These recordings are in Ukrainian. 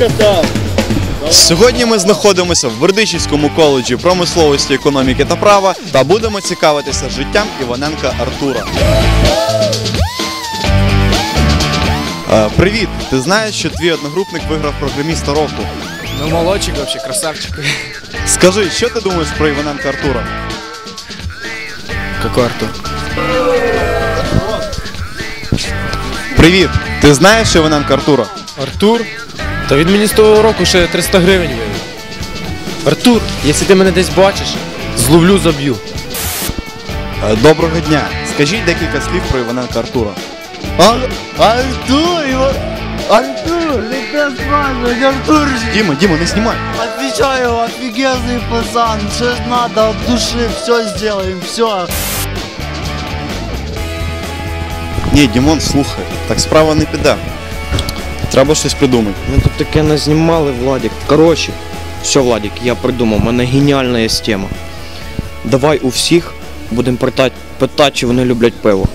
катав. Сьогодні ми знаходимося в Бердичівському коледжі промисловості, економіки та права та будемо цікавитися життям Іваненка Артура. Е, Привіт! Ти знаєш, що твій одногрупник виграв програміста року? Ну, молодчик вообще, красавчик. Скажи, що ти думаєш про Іваненка Артура? Какой Артур? Привіт! Ти знаєш, Іваненка Артура? Артур? Та він мені з того року ще 300 гривень вивів. Артур, якщо ти мене десь бачиш, зловлю, заб'ю. Е, Доброго дня! Скажіть декілька слів про Іваненка Артура. Артур, Иван... Артур, это спрашивать, Артур, Діма, Діма, не знімай! отвечаю, офигенный пацан, что ж надо от души, все сделаем, все. Ні, Дімон, слухай, так справа не піде. Треба щось придумати. Ми тут таке назнімали, Владик. Коротше, все, Владик, я придумав, у мене геніальна є тема. Давай у всіх будемо питати, питати, чи вони люблять пиво.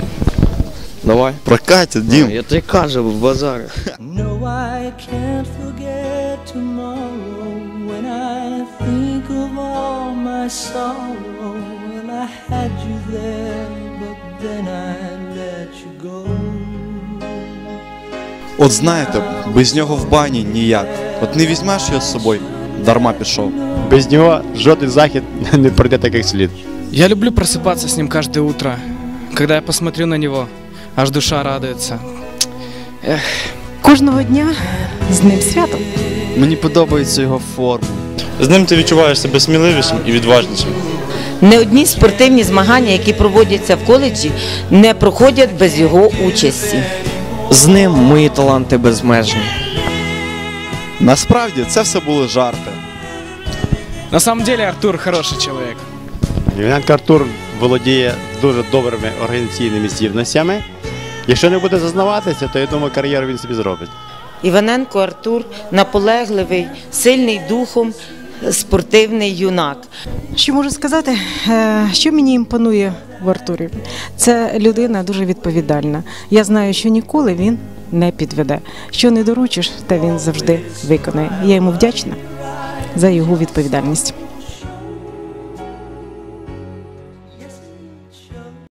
Давай. Прокатять, Дім. Я тобі кажу, в базарі. No, I can't forget tomorrow when I think of all my sorrow. Well, I had you there, but then I let you go. От знаєте, без нього в бані ніяк. От не візьмеш його з собою, дарма пішов. Без нього жоден захід не пройде так, як слід. Я люблю просыпаться с ним каждое утро. Когда я посмотрю на него, аж душа радуется. Кожного дня з ним свято. Мені подобається його форма. З ним ти відчуваєш себе сміливішим і відважнішим. Не одні спортивні змагання, які проводяться в коледжі, не проходять без його участі. З ним мої таланти безмежні. Насправді це все були жарти. На самом деле Артур хороший человек. Іваненко Артур володіє дуже добрими організаційними здібностями. Якщо не буде зазнаватися, то я думаю, кар'єру він собі зробить. Іваненко Артур наполегливий, сильний духом, спортивний юнак. Що можу сказати, Е, що мені імпонує в Артурі? Це людина дуже відповідальна. Я знаю, що ніколи він не підведе. Що не доручиш, те він завжди виконає. Я йому вдячна за його відповідальність.